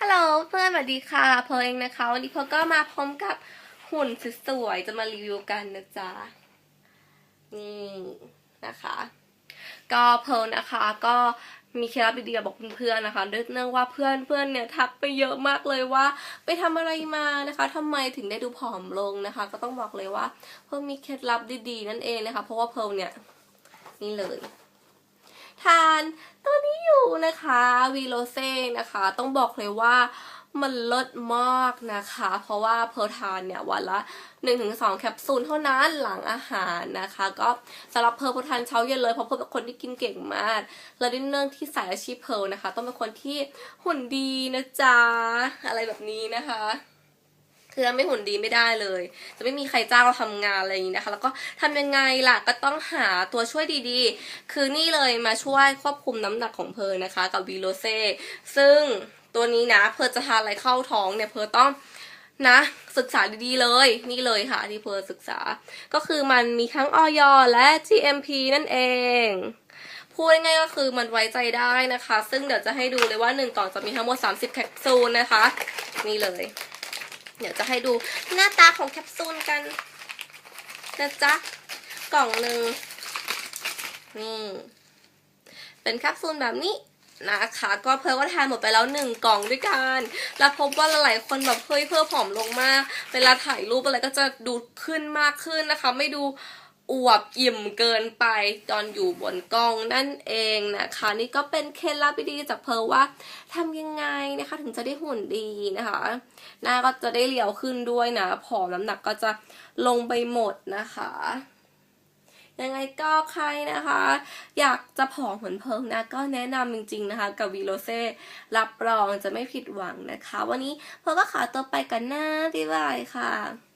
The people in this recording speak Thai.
ฮัลโหลเพื่อนสวัสดีค่ะเพร์ลเองนะคะ วันนี้เพร์ลก็มาพร้อมกับหุ่นสวยๆจะมารีวิวกันนะจ๊ะ นี่นะคะ ก็เพร์ลนะคะก็มีเคล็ดลับดีๆบอกเพื่อนๆนะคะเนื่องว่าเพื่อนเพื่อนเนี่ยทักไปเยอะมากเลยว่า ไปทำอะไรมานะคะทำไมถึงได้ดูผอมลงนะคะ ก็ต้องบอกเลยว่า เพิ่มมีเคล็ดลับดีๆนั่นเองนะคะ เพราะว่าเพร์ลเนี่ยนี่เลย ทานตัวนี้อยู่นะคะวีโรเซ่นะคะ ต้องบอกเลยว่ามันลดมากนะคะ เพราะว่าเพอทานเนี่ยวันละ 1-2 แคปซูลเท่านั้นหลังอาหารนะคะ ก็สำหรับเพอเพอทานเช้าเย็นเลยเพราะเพอเป็นคนที่กินเก่งมาก และด้วยเนื่องที่สายอาชีพเพอนะคะ ต้องเป็นคนที่หุ่นดีนะจ๊ะอะไรแบบนี้นะคะ คือไม่หุ่นดีไม่ได้เลย จะไม่มีใครจ้างเราทำงานอะไรอย่างนี้นะคะ แล้วก็ทำยังไงล่ะก็ต้องหาตัวช่วยดีๆ คือนี่เลยมาช่วยควบคุมน้ำหนักของเพร์ลนะคะ กับวีโรเซ่ซึ่งตัวนี้นะเพร์ลจะทานอะไรเข้าท้องเนี่ยเพร์ลต้องนะศึกษาดีๆเลยนี่เลยค่ะที่เพร์ลศึกษา ก็คือมันมีทั้งออยและ GMP นั่นเอง พูดง่ายๆก็คือมันไว้ใจได้นะคะ ซึ่งเดี๋ยวจะให้ดูเลยว่า1กล่องจะมีทั้งหมด 30 แคปซูลนะคะ นี่เลย เดี๋ยวจะให้ดูหน้าตาของแคปซูลกันนะจ๊ะกล่องหนึ่งนี่เป็นแคปซูลแบบนี้นะคะก็เพิ่มว่าทานหมดไปแล้วหนึ่งกล่องด้วยกัน แล้วพบว่าหลายๆคนแบบเฮ้ยเพิ่มผอมลงมาก เวลาถ่ายรูปอะไรก็จะดูขึ้นมากขึ้นนะคะ ไม่ดู อวบอิ่มเกินไปตอนอยู่บนกล้องนั่นเองนะคะ นี่ก็เป็นเคล็ดลับดีจากเพร์ลว่าทำยังไงนะคะ ถึงจะได้หุ่นดีนะคะ หน้าก็จะได้เรียวขึ้นด้วยนะผอมน้ำหนักก็จะลงไปหมดนะคะยังไงก็ใครนะคะ อยากจะผอมเหมือนเพิงนะ ก็แนะนำจริงๆนะคะ กับวีโรเซ่รับรองจะไม่ผิดหวังนะคะ วันนี้เพิงก็ขอตัวไปกันนะบ๊ายบายค่ะ